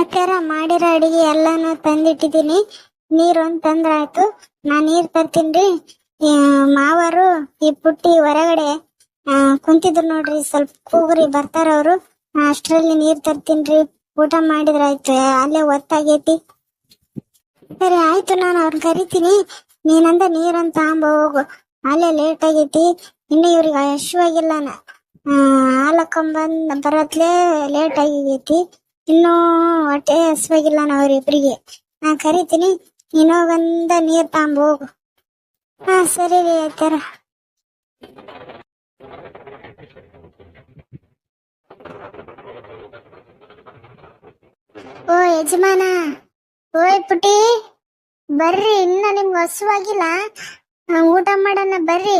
ಅತ್ತೆರ ಮಾಡಿರೋ ಅಡಿಗೆ ಎಲ್ಲಾನು ತಂದಿಟ್ಟಿದ್ದೀನಿ. ನೀರ್ ಒಂದ್ ತಂದ್ರಾಯ್ತು. ನಾ ನೀರ್ ತರ್ತೀನ್ರಿ. ಮಾವರು, ಈ ಪುಟ್ಟಿ ಹೊರಗಡೆ ಕುಂತಿದ್ರು ನೋಡ್ರಿ. ಸ್ವಲ್ಪ ಕೂಗ್ರಿ, ಬರ್ತಾರ ಅವ್ರು. ಅಷ್ಟರಲ್ಲಿ ನೀರ್ ತರ್ತೀನ್ರಿ. ಊಟ ಮಾಡಿದ್ರಾಯ್ತು. ಅಲ್ಲೇ ಒತ್ತಾಗೈತಿ. ಸರಿ, ಆಯ್ತು, ನಾನು ಅವ್ರನ್ನ ಕರಿತೀನಿ. ನೀನಂದ ನೀರಂತ ಹೋಗು. ಅಲ್ಲೇ ಲೇಟ್ ಆಗೈತಿ. ಇನ್ನು ಇವ್ರಿಗೆ ಹಶ್ವಾಗಿಲ್ಲ ಹಾಲಕ್ಕಂಬಂದ್ ಬರತ್ಲೆ ಲೇಟ್ ಆಗಿತಿ. ಇನ್ನೂ ಹೊಟ್ಟೆ ಹಸ್ವಾಗಿಲ್ಲ ನಾವ್ರಿಬ್ರಿಗೆ ನಾ ಕರಿತೀನಿ ನೀನು ಬಂದ ನೀರ್ ತಾಂಬೋಗು ಹಾ, ಸರಿ ರೀ ಆಯ್ತಾರ. ಓ, ಯಜಮಾನ. ಓಯ್ ಪುಟಿ ಬರ್ರಿ, ಇನ್ನ ನಿಮ್ಗೆ ಹಸುವಾಗಿಲ್ಲ. ಊಟ ಮಾಡೋಣ, ಬರ್ರಿ.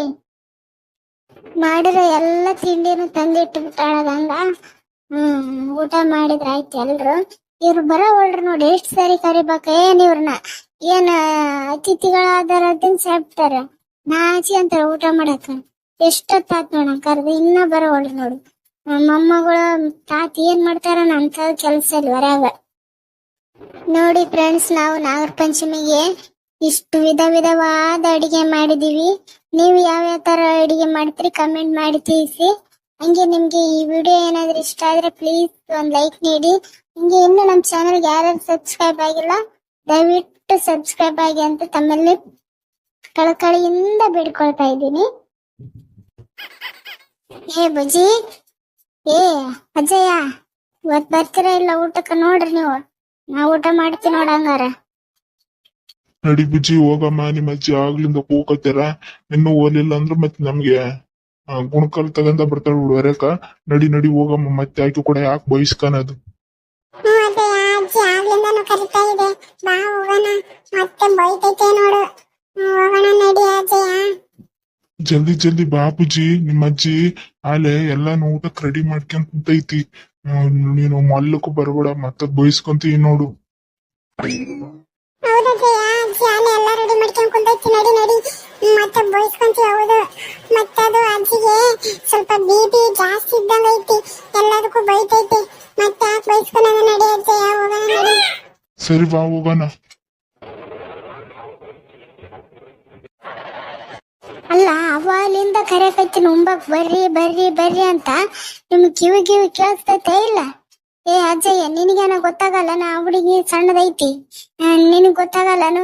ಮಾಡಿರೋ ಎಲ್ಲ ತಿಂಡಿನೂ ತಂದಿಟ್ಟು ಬಿಟ್ಟಾಳದಂಗ ಹ್ಮ್, ಊಟ ಮಾಡಿದ್ರ ಆಯ್ತು ಎಲ್ರು. ಇವ್ರು ಬರೋ ನೋಡಿ ಎಷ್ಟ್ ಸರಿ ಕರಿಬೇಕ. ಏನ್ ಇವ್ರನ್ನ? ಏನ್ ಅತಿಥಿಗಳಾದಾರ ನಾ ನಾಚಿ ಅಂತಾರ ಊಟ ಮಾಡಕ ಎಷ್ಟೊತ್ತಾತ್ ನೋಡ ಕರ್ದು. ಇನ್ನ ಬರೋ ಹೊಳ್ರಿ ನೋಡಿ ಮೊಮ್ಮಗಳ, ತಾತ ಏನ್ ಮಾಡ್ತಾರ ಅಂತ ಕೆಲ್ಸ ಹೊರಗ ನೋಡಿ ಫ್ರೆಂಡ್ಸ್ ನಾವು ನಾಗರ ಪಂಚಮಿಗೆ ಇಷ್ಟು ವಿಧ ವಿಧವಾದ ಅಡಿಗೆ ಮಾಡಿದೀವಿ. ನೀವು ಯಾವ ಯಾವ ತರ ಅಡಿಗೆ ಮಾಡ್ತೀರಿ ಕಮೆಂಟ್ ಮಾಡಿ ತಿಳಿಸಿ. ಹಂಗೆ ನಿಮ್ಗೆ ಈ ವಿಡಿಯೋ ಏನಾದ್ರೂ ಇಷ್ಟ ಆದ್ರೆ ಪ್ಲೀಸ್ ಒಂದ್ ಲೈಕ್ ನೀಡಿ. ಹಿಂಗೆ ಇನ್ನು ನಮ್ಮ ಚಾನಲ್ಗೆ ಯಾರ್ಯಾರು ಸಬ್ಸ್ಕ್ರೈಬ್ ಆಗಿಲ್ಲ, ದಯವಿಟ್ಟು ಸಬ್ಸ್ಕ್ರೈಬ್ ಆಗಿ ಅಂತ ತಮ್ಮಲ್ಲಿ ಕಳಕಳಿಯಿಂದ ಬಿಡ್ಕೊಳ್ತಾ ಇದ್ದೀನಿ. ಏ ಬುಜಿ ಏ ಅಜಯ, ಇವತ್ ಬರ್ತೀರಾ ಇಲ್ಲ ಊಟಕ್ಕೆ ನೋಡ್ರಿ ನೀವು? ನಾ ಊಟ ಮಾಡ್ತೀನಿ ನೋಡ ಹಂಗಾರ. ನಡಿ ಬುಜ್ಜಿ ಹೋಗಮ್ಮ ನಿಮ್ಮ ಅಜ್ಜಿ ಆಗ್ಲಿಂದ ಕೂಕತ್ತಾರ? ಇನ್ನು ಓಲಿಲ್ಲ ಅಂದ್ರ ಮತ್ ನಮ್ಗೆ ಗುಣಕಲ್ ತಗಂದ ಬರ್ತಾಳ ಹೊರಕ ನಡಿ ನಡಿ ಹೋಗಮ್ಮ ಮತ್ತೆ ಆಕೆ ಕೂಡ ಯಾಕೆ ಬಯಸ್ಕನದು ಮತ್ತೆ ಜಲ್ದಿ ಜಲ್ದಿ ಬಾಪುಜಿ ನಿಮ್ಮ ಅಜ್ಜಿ. ಆಲೆ ಎಲ್ಲಾನು ಊಟಕ್ ರೆಡಿ ಮಾಡ್ಕೊಂಡ್ ಕುಂತೈತಿ. ನೀನು ಮಲ್ಲಕ್ಕೂ ಬರ್ಬೇಡ ಮತ್ತ ಬಯಸ್ಕೊಂತೀವಿ ನೋಡು. ಮಾಡ್ಕೊಂಡ್ ಕುಂತೈತಿ ನಡಿ ನಡಿ. ಮತ್ತೆ ಬೈಸ್ಕೊಂತೀವಿ ಹೌದು. ಮತ್ತದು ಅಜ್ಜಿಗೆ ಸ್ವಲ್ಪ ಬಿ ಪಿ ಜಾಸ್ತಿ ಇದ್ದಂಗ ಐತಿ. ಎಲ್ಲದಕ್ಕೂ ಬೈತೈತಿ. ಮತ್ತೆ ಯಾಕೆ ಬೈಸ್ಕೊಳೋಣ ನಡಿ ಅಜ್ಜಯ್ಯ ಹೋಗೋಣ ನಡಿ. ಸರಿ ಬಾ ಹೋಗೋಣ. ಅಲ್ಲ ಅವಾಲಿಂದ ಕರೆಯಕತ್ತೀನಿ ನುಂಬಕ್ ಬರ್ರಿ ಬರ್ರಿ ಬರ್ರಿ ಅಂತ ನಿಮ್ ಕಿವಿ ಕಿವಿ ಕೇಳಿಸ್ತೈತೆ ಇಲ್ಲ? ಏ ಅಜ್ಜಯ್ಯ ನಿನಗೇನ ಗೊತ್ತಾಗಲ್ಲ ನಾ ಹುಡುಗಿ ಸಣ್ಣದೈತಿ. ನಿನಗ್ ಗೊತ್ತಾಗಲ್ಲನು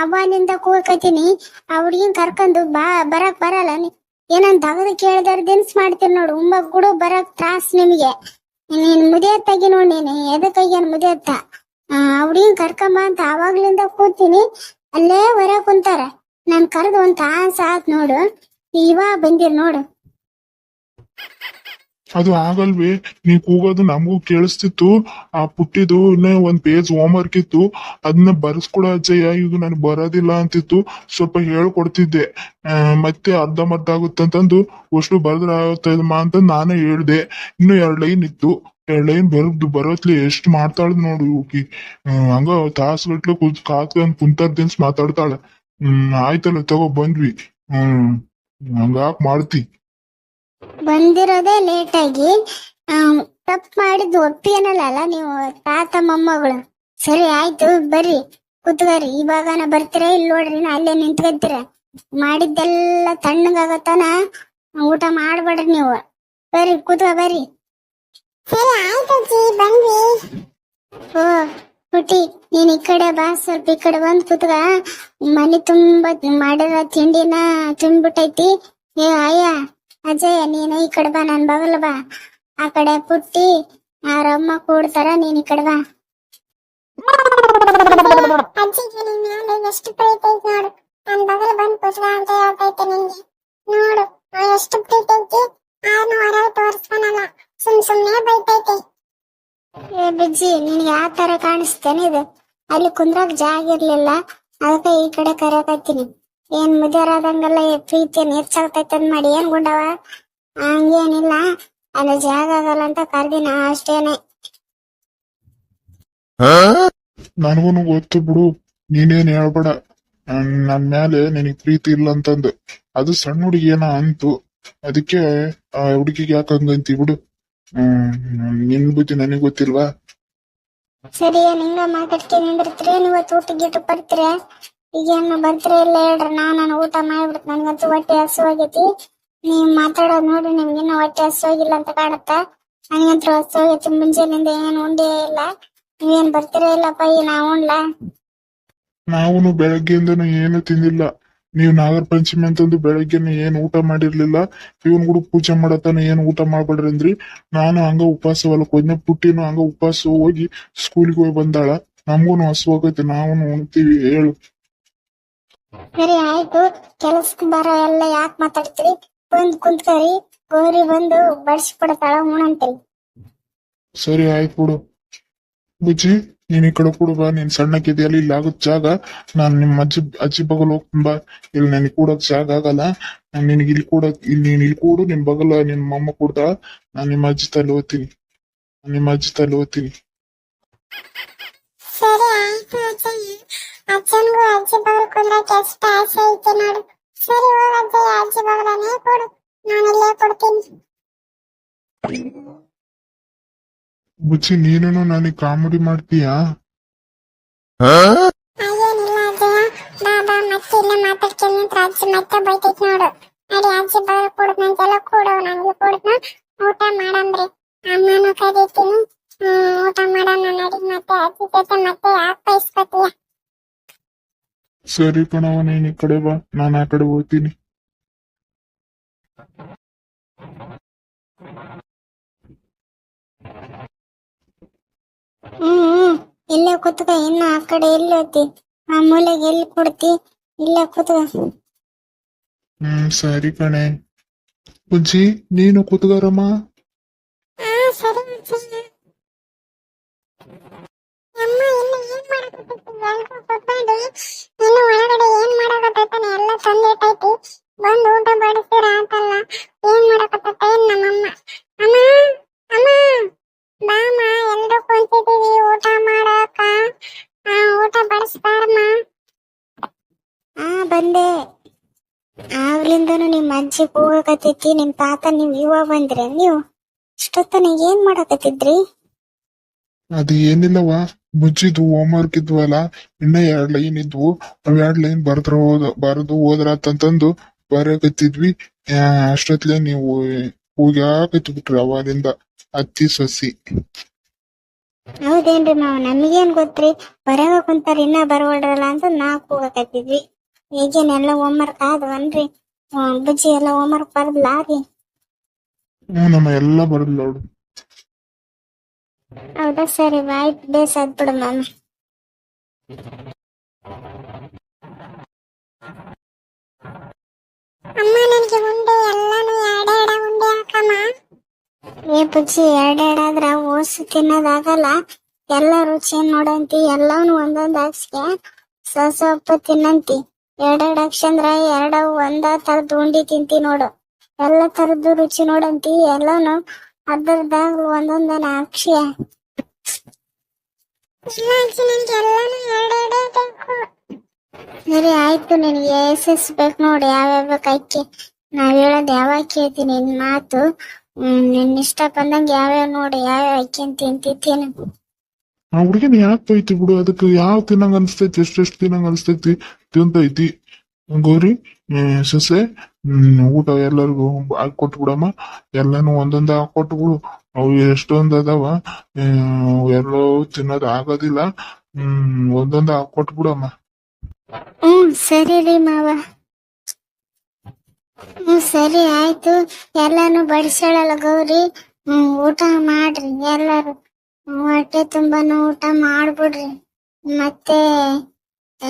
ಅವಾಲಿಂದ ಕೂಕತೀನಿ ಅವ್ರಿಗಿನ್ ಕರ್ಕೊಂಡು ಬಾ, ಬರಕ್ ಬರಲ್ಲ ಏನಂತ ತಗದು ಕೇಳಿದಾರ ದಿನ್ಸ್ ಮಾಡ್ತೀನಿ ನೋಡು ಉಂಬಕ್ ಗುಡು ಬರಕ್ ತ್ರಾಸ್ ನಿಮಗೆ. ನೀನ್ ಮುದಿಯತ್ತಾಗಿ ನೋಡಿ ನೀನು, ಎದಕ್ಕಾಗ್ಯಾನ ಮುದಿಯತ್ತ? ಆ ಹುಡುಗಿನ ಕರ್ಕೊಂಬ ಅಂತ ಅವಾಗ್ಲಿಂದ ಕೂತೀನಿ, ಅಲ್ಲೇ ಹೊರ ಕುಂತಾರ. ನಾನ್ ಕರೆದು ಒಂದ್ ತಾಸ ಆತ್ ನೋಡು, ಇವಾಗ ಬಂದಿರ್ ನೋಡು. ಅದು ಆಗಲ್ವೇ ನೀ ಕೂಗೋದು ನಮಗೂ ಕೇಳಿಸ್ತಿತ್ತು. ಆ ಪುಟ್ಟಿದ್ದು ಇನ್ನೇ ಒಂದ್ ಪೇಜ್ ಹೋಮ್ವರ್ಕ್ ಇತ್ತು. ಅದನ್ನ ಬರ್ಸ್ಕೊಡ ಅಜ್ಜಯ್ಯ, ಇದು ನನ್ ಬರೋದಿಲ್ಲ ಅಂತಿತ್ತು. ಸ್ವಲ್ಪ ಹೇಳ್ಕೊಡ್ತಿದ್ದೆ. ಮತ್ತೆ ಮರ್ಧ ಆಗುತ್ತಂತಂದು ಅಷ್ಟು ಬರ್ದ್ರ ಆಗುತ್ತದಮ್ಮ ಅಂತ ನಾನೇ ಹೇಳ್ದೆ. ಇನ್ನು ಎರಡ್ ಲೈನ್ ಇತ್ತು. ಎರಡ್ ಲೈನ್ ಬರ್ದು, ಬರೋತ್ಲಿ ಎಷ್ಟ್ ಮಾಡ್ತಾಳ ನೋಡು ಹೋಗಿ ಹಂಗ ತಾಸ್ಗಟ್ಲೆ ಕುತ್ ಕಾತ್ಕೊಂಡ್ ಕುಂತಾರ್ದೆನ್ಸ್ ಮಾತಾಡ್ತಾಳ. ಹ್ಮ್, ಆಯ್ತಲ್ಲ, ತಗೋ ಬಂದ್ವಿ. ಹ್ಮ್, ಹಂಗಾಕ್ ಮಾಡ್ತಿ. ಬಂದಿರೋದೇ ಲೇಟಾಗಿ ಆಗಿ ತಪ್ಪು ಮಾಡಿದ್ದು ಒಪ್ಪಿಯನಲ್ಲ ನೀವು ತಾತ ಮೊಮ್ಮಗಳು? ಸರಿ ಆಯ್ತು ಬರ್ರಿ ಕುತ್ಕರಿ ಇವಾಗನ ಬರ್ತೀರ ಇಲ್ಲಿ ನೋಡ್ರಿ ನಾ ಅಲ್ಲೇ ನಿಂತ್ಕೊತೀರ. ಮಾಡಿದ್ದೆಲ್ಲ ತಣ್ಣಗಾಗತ್ತಾನ ಊಟ ಮಾಡ್ಬೇಡ್ರಿ ನೀವು. ಬರ್ರಿ ಕುತ್ಕ ಬರ್ರಿ. ಸರಿ ಆಯ್ತು ಬಂದ್ವಿ. ಓ ಹುಟ್ಟಿ ನೀನ್ ಈ ಕಡೆ ಬಾ ಸ್ವಲ್ಪ ಈ ಕಡೆ ಬಂದ್ ಕುತ್ಕ. ಮನೆ ತುಂಬಾ ಮಾಡಿರೋ ತಿಂಡಿನ ತಿನ್ಬಿಟ್ಟೈತಿ ಏ ಅಯ್ಯ ಅಜಯ್, ನೀನು ಈ ಕಡೆ ಬಾ, ನನ್ ಬಗಲ್ ಬಾ. ಆ ಕಡೆ ಪುಟ್ಟಿ ಅವ್ರಮ್ಮ ಕೂಡ್ತಾರ, ನೀನ್ ಈ ಕಡೆ ಬಾ. ಅಜ್ಜಿಗೆ ನಿನ್ ಮ್ಯಾಲೆ ಎಷ್ಟು ಪ್ರೀತಿ ಐತಿ ನೋಡು. ನನ್ ಬಗಲ್ ಬಂದ್ ಕುತ್ಕ ಅಂತ ಹೇಳ್ತೈತೆ ನಿಂಗೆ. ನೋಡು ಎಷ್ಟು ಪ್ರೀತಿ ಐತಿ ಆದ್ನು ಹೊರಗೆ ತೋರಿಸ್ತಾನಲ್ಲ ಸುಮ್ ಸುಮ್ನೆ ಬೈತೈತಿ. ಏ ಬಿಜ್ಜಿ, ನಿನ್ಗೆ ಯಾವ ತರ ಕಾಣಿಸ್ತೇನೆ ಇದು? ಅಲ್ಲಿ ಕುಂದ್ರಾಗ ಜಾಗ ಇರ್ಲಿಲ್ಲ. ಅದಕ್ಕೆ ಈ ಕಡೆ ಕರೆಯಕತ್ತೀನಿ ಏನ್ ಮುದಿಯರಾದಂಗೆಲ್ಲ ಪ್ರೀತಿಯನ್ನು ಹೆಚ್ಚಾಗ್ತೈತೆ ಮಾಡಿ. ಏನ್ ಗುಂಡವ ಹಂಗೇನಿಲ್ಲ. ಅಲ್ಲಿ ಜಾಗ ಆಗಲ್ಲ ಅಂತ ಕರ್ದಿನ ಅಷ್ಟೇನೆ. ನನಗೂನು ಗೊತ್ತು ಬಿಡು. ನೀನೇನ್ ಹೇಳ್ಬೇಡ. ನನ್ ನನ್ ಮೇಲೆ ನಿನಗ್ ಪ್ರೀತಿ ಇಲ್ಲ ಅಂತಂದು. ಅದು ಸಣ್ಣ ಹುಡುಗಿ ಏನ ಅಂತು. ಅದಕ್ಕೆ ಆ ಹುಡುಗಿಗೆ ಯಾಕೆ ಹಂಗಂತಿ ಬಿಡು. ಹ್ಮ್ ನಿನ್ ಬುದ್ಧಿ ನನಗ್ ಗೊತ್ತಿಲ್ವಾ? ಸರಿ ಏನ್ ಮಾತಾಡ್ಕೆ ಮಾತಾಡ್ತೀನಿ ನಿಂದಿರ್ತೀರಿ ಇವತ್ತು ಊಟ ಗೀಟ ಬರ್ತೀರಿ? ಈಗ ಏನ ಬರ್ತೀರಿ ಇಲ್ಲ ಹೇಳ್ರಿ ನಾನು ಊಟ ಮಾಡ್ಬಿಡ್ತು, ನನ್ಗಂತೂ ಹೊಟ್ಟೆ ಹಸುವಾಗೈತಿ ನೀವ್ ಮಾತಾಡೋದ್ ನೋಡಿ ನಿಮ್ಗಿನ್ನ ಹೊಟ್ಟೆ ಹಸುವಾಗಿಲ್ಲ ಅಂತ ಕಾಣುತ್ತ. ನನಗಂತೂ ಹಸುವಾಗೈತಿ ಮುಂಜಾನಿಂದ ಏನ್ ಉಂಡೇ ಇಲ್ಲ. ನೀವೇನ್ ಬರ್ತೀರ ಇಲ್ಲಪ್ಪ, ಈ ನಾ ಉಂಡ್ಲ ನಾವು ಬೆಳಗ್ಗೆಯಿಂದನು ಏನು ತಿಂದಿಲ್ಲ. ನೀವು ನಾಗರ ಪಂಚಮಿ ಅಂತಂದು ಬೆಳಗ್ಗೆ ಏನು ಊಟ ಮಾಡಿರ್ಲಿಲ್ಲ. ಇವನ್ ಕೂಡ ಪೂಜೆ ಮಾಡತಾನ ಏನು ಊಟ ಮಾಡ್ಬೇಡ್ರಿ ಅಂದ್ರಿ. ನಾನು ಹಂಗ ಉಪವಾಸ ಹೊಲಕ್ ಹೋದ್ನೆ ಪುಟ್ಟಿನೂ ಹಂಗ ಉಪವಾಸ ಹೋಗಿ ಸ್ಕೂಲಿಗೆ ಹೋಗಿ ಬಂದಾಳ. ನಮಗೂನು ಹಸುವಾಗೈತೆ ನಾವು ಉಣ್ತೀವಿ, ಹೇಳು. ಸರಿ ಆಯ್ತು. ಕೆಲಸಕ್ಕೆ ಬರೋ ಎಲ್ಲ ಯಾಕೆ ಮಾತಾಡ್ತೀರಿ? ಬಂದ್ ಕುಂತ್ಕರಿ. ಗೌರಿ ಬಂದು ಬಡಿಸ್ಬಿಡತಾಳ ಉಣಂತೀರಿ ಸರಿ ಆಯ್ತು ಬಿಡು. ಬುಜ್ಜಿ ನೀನ್ ಈ ಕಡೆ ಕೂಡ ಬಾ. ನೀನ್ ಸಣ್ಣಕ್ಕಿದೆಯಲ್ಲ ಇಲ್ಲಿ ಆಗೋ ಜಾಗ. ನಾನು ನಿಮ್ಮ ಅಜ್ಜಿ ಅಜ್ಜಿ ಬಗಲ್ ಹೋಗ್ತೀನಿ ಬಾ. ಇಲ್ಲಿ ನನಗೆ ಕೂಡಕ್ ಜಾಗ ಆಗಲ್ಲ. ನಾನು ನಿನಗೆ ಇಲ್ಲಿ ಕೂಡ ಇಲ್ಲಿ ನೀನ್ ಇಲ್ಲಿ ಕೂಡು. ನಿನ್ ಬಗಲ ನಿನ್ ಮಮ್ಮ ಕೂಡ್ತಾಳ ನಾನು ನಿಮ್ಮ ಅಜ್ಜಿ ತಲೆ ಓದ್ತೀನಿ. ನಿಮ್ಮ ಅಜ್ಜಿ ತಲೆ ಓದ್ತೀನಿ. ಅಜ್ಜನ್ಗೂ ಅಜ್ಜಿ ಬಗಲ್ ಕುಂದ್ರಕ್ಕೆ ಎಷ್ಟು ಆಸೆ ಐತೆ ನೋಡು ಸರಿ ಹೋಗ ಅಜ್ಜಯ್ಯ ಅಜ್ಜಿ ಬಗಲನೇ ಕೊಡು ನಾನೆಲ್ಲೇ ಕೊಡ್ತೀನಿ ಬುಜ್ಜಿ ನೀನು ನನಗೆ ಕಾಮಿಡಿ ಮಾಡ್ತೀಯಾ ಹಾಗೇನಿಲ್ಲ ಅಜ್ಜಯ್ಯ ಬಾ ಬಾ ಮತ್ತೆ ಇಲ್ಲೇ ಮಾತಾಡ್ಕೊಂಡು ನಿಂತ್ರ ಅಜ್ಜಿ ಮತ್ತೆ ಬೈತೈತ್ ನೋಡು ನಡಿ ಅಜ್ಜಿ ಬಗಲ್ ಕೊಡ್ದಂತೆಲ್ಲ ಕೊಡು ನನಗೆ ಕೊಡ್ದ ಊಟ ಮಾಡಂಬ್ರಿ ಅಮ್ಮನೂ ಕರೀತೀನಿ ಹ್ಮ್, ಊಟ ಮಾಡೋಣ ನಡಿ ಮತ್ತೆ ಅಜ್ಜಿ ಜೊತೆ ಮತ್ತೆ ಯಾಕೆ ಬೈಸ್ಕೊತೀಯ ಸರಿ ಕಣವ ನೀನ್ ಈ ಕಡೆ ಬಾ ನಾನು ಆ ಕಡೆ ಹೋಗ್ತೀನಿ. ಹ್ಮ್. ಇಲ್ಲೇ ಕೂತ್ಕ ಇನ್ನು ಆ ಕಡೆ ಎಲ್ಲಿ ಹೋಗ್ತಿ ಆ ಮೂಲೆಗೆ ಎಲ್ಲಿ ಕೊಡ್ತಿ? ಇಲ್ಲೇ ಕೂತ್ಕ. ಹ್ಮ್ ಸರಿ ಕಣೆ. ಬುಜ್ಜಿ ನೀನು ಕೂತ್ಗಾರಮ್ಮ ಆ ಸರಿ. ಅಮ್ಮ ಕೂತ್ಕೊಂಡು ಇನ್ನು ಒಳಗಡೆ ಏನ್ ಮಾಡಕತ್ತೈತಾನೆ ಎಲ್ಲ ತಂದಿಟ್ಟೈತಿ ಬಂದು ಊಟ ಬಡಿಸ್ತೀರ ಅಂತಲ್ಲ ಏನ್ ಮಾಡಕತ್ತೈತೆ ನಮ್ಮಮ್ಮ ಅಮ್ಮ ಅಮ್ಮ ಬಾಮ ಎಲ್ರು ಕುಂತಿದೀವಿ ಊಟ ಮಾಡಕ ಊಟ ಬಡಿಸ್ತಾರಮ್ಮ ಆ ಬಂದೆ ಆಗ್ಲಿಂದನು ನಿಮ್ಮ ಅಜ್ಜಿ ಹೋಗಕತ್ತೈತಿ ನಿಮ್ ತಾತ ನೀವ್ ಇವಾಗ ಬಂದ್ರೆ ನೀವು ಇಷ್ಟೊತ್ತನ ಏನ್ ಮಾಡಕತ್ತಿದ್ರಿ ಅದು ಏನಿಲ್ಲವ ಬುಜ್ಜಿದು ಹೋಮ್ವರ್ಕ್ ಇದ್ವಲ್ಲ ಇನ್ನ ಎರಡ್ ಲೈನ್ ಇದ್ವು. ಅವ್ ಎರಡ್ ಲೈನ್ ಬರ್ದ್ರ ಹೋದ ಬರದು ಹೋದ್ರಾತಂತಂದು ಬರಕತ್ತಿದ್ವಿ. ಅಷ್ಟೊತ್ಲೆ ನೀವು ಹೋಗ್ಯಾಕತ್ತಿ ಬಿಟ್ರಿ ಅವಾಗಿಂದ ಅತ್ತಿ ಸಸಿ ಹೌದೇನ್ರಿ ಮಾವ ನಮಗೇನ್ ಗೊತ್ತ್ರಿ? ಬರಗ ಕುಂತಾರ ಇನ್ನ ಬರವಲ್ರಲ್ಲ ಅಂತ ನಾ ಹೋಗಕತ್ತಿದ್ವಿ. Home homework ಆದ್ವನ್ರಿ? ಹ್ಮ್, ಬುಜ್ಜಿ ಎಲ್ಲ ಹೋಮ್ವರ್ಕ್ ಬರ್ದ್ಲಾ ರೀ? ಹ್ಞೂ ನಮ್ಮ ಎಲ್ಲ ಬರಲ್ಲ ನೋಡು. ಹೌದಾ? ಸರಿ ಆಯ್ತು ಬೇಸ್ ಬಿಡು ಮಾಮ. ಅಮ್ಮ, ನನಗೆ ಉಂಡೆ ಎಲ್ಲಾನು ಎರಡೆರಡ ಉಂಡೆ ಹಾಕಮ್ಮ? ಏ ಬುಜ್ಜಿ ಎರಡೆರಡಾದ್ರ ಓಸು ತಿನ್ನೋದಾಗಲ್ಲ. ಎಲ್ಲ ರುಚಿ ನೋಡಂತಿ ಎಲ್ಲವನು ಒಂದೊಂದ್ ಹಾಕ್ಸ್ಕೆ ಸ್ವಲ್ಪ ಸ್ವಲ್ಪ ತಿನ್ನಂತಿ. ಎರಡೆರಡು ಹಾಕ್ಸಂದ್ರ ಎರಡ ಒಂದ ತರದ್ ಉಂಡಿ ತಿಂತಿ ನೋಡು. ಎಲ್ಲ ತರದ್ದು ರುಚಿ ನೋಡಂತಿ, ಎಲ್ಲಾನು ಅರ್ಧರ್ದಾಗ ಒಂದೊಂದನ ಹಾಕ್ಸಿ ಸರಿ ಆಯ್ತು. ನಿನಗೆ ಎಸ್ ಎಸ್ ಬೇಕು ನೋಡಿ ಯಾವ್ಯಾವ ಬೇಕು ಅಕ್ಕಿ ನಾವ್ ಹೇಳೋದ್ ಯಾವಾಗ ಕೇಳ್ತೀನಿ ನಿನ್ ಮಾತು. ನಿನ್ ಇಷ್ಟ ಬಂದಂಗೆ ಯಾವ್ಯಾವ ನೋಡಿ ಯಾವ್ಯಾವ ಅಕ್ಕಿ ಅಂತ ತಿಂತಿದ್ದೀನಿ ಆ ಹುಡುಗಿನ ಯಾಕೆ ಬೈತಿ ಬಿಡು? ಅದಕ್ಕೆ ಯಾವ ತಿನ್ನಂಗ ಅನ್ಸ್ತೈತಿ ಎಷ್ಟೆಷ್ಟು ತಿನ್ನಂಗ ಅನ್ಸ್ತೈತಿ ತಿಂತೈತಿ. ಗೌರಿ ಸೊಸೆ ಊಟ ಎಲ್ಲರಿಗೂ ಕೊಟ್ಟು ಬಿಡಮ್ಮ. ಎಲ್ಲಾನು ಒಂದೊಂದ್ ಹಾಕೊಟ್ಟು ಬಿಡು. ಅವು ಎಷ್ಟೊಂದ್ ಅದಾವ ಹ್ಮ್, ಎಲ್ಲವೂ ತಿನ್ನೋದ್ ಆಗೋದಿಲ್ಲ. ಹ್ಮ್ ಒಂದೊಂದ್ ಹಾಕೊಟ್ಟು ಬಿಡಮ್ಮ. ಹ್ಮ್ ಸರಿ ರೀ ಮಾವ. ಹ್ಮ್ ಸರಿ ಆಯ್ತು. ಎಲ್ಲಾನು ಬಡಿಸ್ಯಾಳಲ್ಲ ಗೌರಿ. ಹ್ಮ್ ಊಟ ಮಾಡ್ರಿ ಎಲ್ಲಾರು. ಹೊಟ್ಟೆ ತುಂಬಾನು ಊಟ ಮಾಡ್ಬಿಡ್ರಿ. ಮತ್ತೆ ಆ,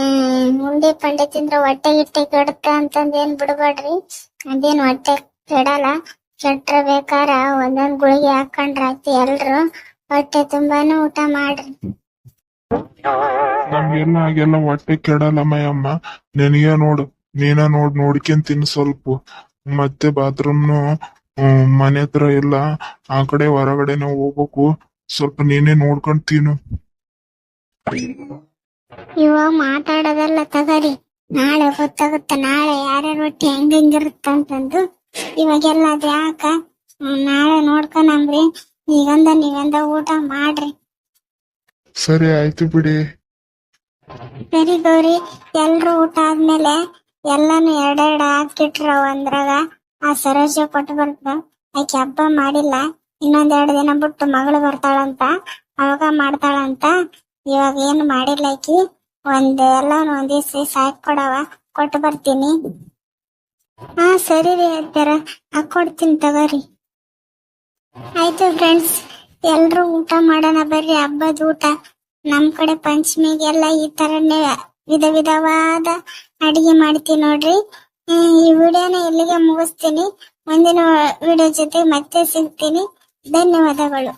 ಉಂಡೆ ಪಂಡೆ ತಿಂದ್ರೆ ಹೊಟ್ಟೆ ಗಿಟ್ಟೆ ಕೆಡುತ್ತ ಅಂತಂದ್ ಏನ್ ಬಿಡ್ಬೇಡ್ರಿ? ಅದೇನ್ ಹೊಟ್ಟೆ ಕೆಡಲ್ಲ. ಕೆಟ್ರ ಬೇಕಾರ ಒಂದೊಂದ್ ಗುಳಿಗೆ ಹಾಕೊಂಡ್ರ ಎಲ್ರು ಹೊಟ್ಟೆ ತುಂಬಾನು ಊಟ ಮಾಡ್ರಿ. ನಮ್ಗೆಲ್ಲ ಹಾಗೆಲ್ಲ ಹೊಟ್ಟೆ ಕೆಡಲ್ಲ ಮಯಮ್ಮ. ನಿನಗೆ ನೋಡು ನೀನ ನೋಡ್ ನೋಡ್ಕೊಂಡ್ ತಿನ್ ಸ್ವಲ್ಪ. ಮತ್ತೆ ಬಾತ್ರೂಮ್ನು ಮನೆ ಹತ್ರ ಎಲ್ಲ ಆ ಕಡೆ ಹೊರಗಡೆನೆ ಹೋಗ್ಬೇಕು. ಸ್ವಲ್ಪ ನೀನೇ ನೋಡ್ಕೊಂಡ್ ತಿನ್ನು. ಇವಾಗ ಮಾತಾಡೋದೆಲ್ಲ ತಗರಿ ನಾಳೆ ಗೊತ್ತಾಗುತ್ತೆ ನಾಳೆ ಯಾರ್ಯಾರ ಹೆಂಗ್ ಹೆಂಗಿರುತ್ತ ಅಂತಂದು. ಇವಾಗೆಲ್ಲ ಅದ್ ಯಾಕ? ನಾಳೆ ನೋಡ್ಕೊಂಡ್ರಿ ಈಗಂದ ನೀವಂದ ಊಟ ಮಾಡ್ರಿ. ಸರಿ ಆಯ್ತು ಬಿಡಿ. ಸರಿ ಗೌರಿ ಎಲ್ರು ಊಟ ಆದ್ಮೇಲೆ ಎಲ್ಲಾನು ಎರಡೆರಡು ಹಾಕಿಟ್ರ ಒಂದ್ರಾಗ ಆ ಸರೋಜ ಕೊಟ್ಟು ಬರ್ತ ಆಕೆ ಹಬ್ಬ ಮಾಡಿಲ್ಲ. ಇನ್ನೊಂದೆರಡು ದಿನ ಬಿಟ್ಟು ಮಗಳು ಬರ್ತಾಳಂತ. ಅವಾಗ ಮಾಡ್ತಾಳಂತ. ಇವಾಗ ಏನು ಮಾಡಿಲ್ಲ ಆಕಿ ಒಂದ್ ಎಲ್ಲಾನು ಒಂದ್ ದಿವ್ಸ ಸಾಕ್ ಕೊಡವ ಕೊಟ್ಟು ಬರ್ತೀನಿ. ಹಾ, ಸರಿ ರೀ ಅತ್ತರ. ಹಾಕೊಡ್ತೀನಿ ತಗೋರಿ. ಆಯ್ತು ಫ್ರೆಂಡ್ಸ್ ಎಲ್ರು ಊಟ ಮಾಡೋಣ ಬರ್ರಿ. ಹಬ್ಬದ ಊಟ. ನಮ್ ಕಡೆ ಪಂಚಮಿಗೆಲ್ಲ ಈ ತರನೇ ವಿಧ ವಿಧವಾದ ಅಡಿಗೆ ಮಾಡ್ತೀನಿ ನೋಡ್ರಿ. ಈ ವಿಡಿಯೋನ ಇಲ್ಲಿಗೆ ಮುಗಿಸ್ತೀನಿ. ಮುಂದಿನ ವಿಡಿಯೋ ಜೊತೆ ಮತ್ತೆ ಸಿಗ್ತೀನಿ. ಧನ್ಯವಾದಗಳು.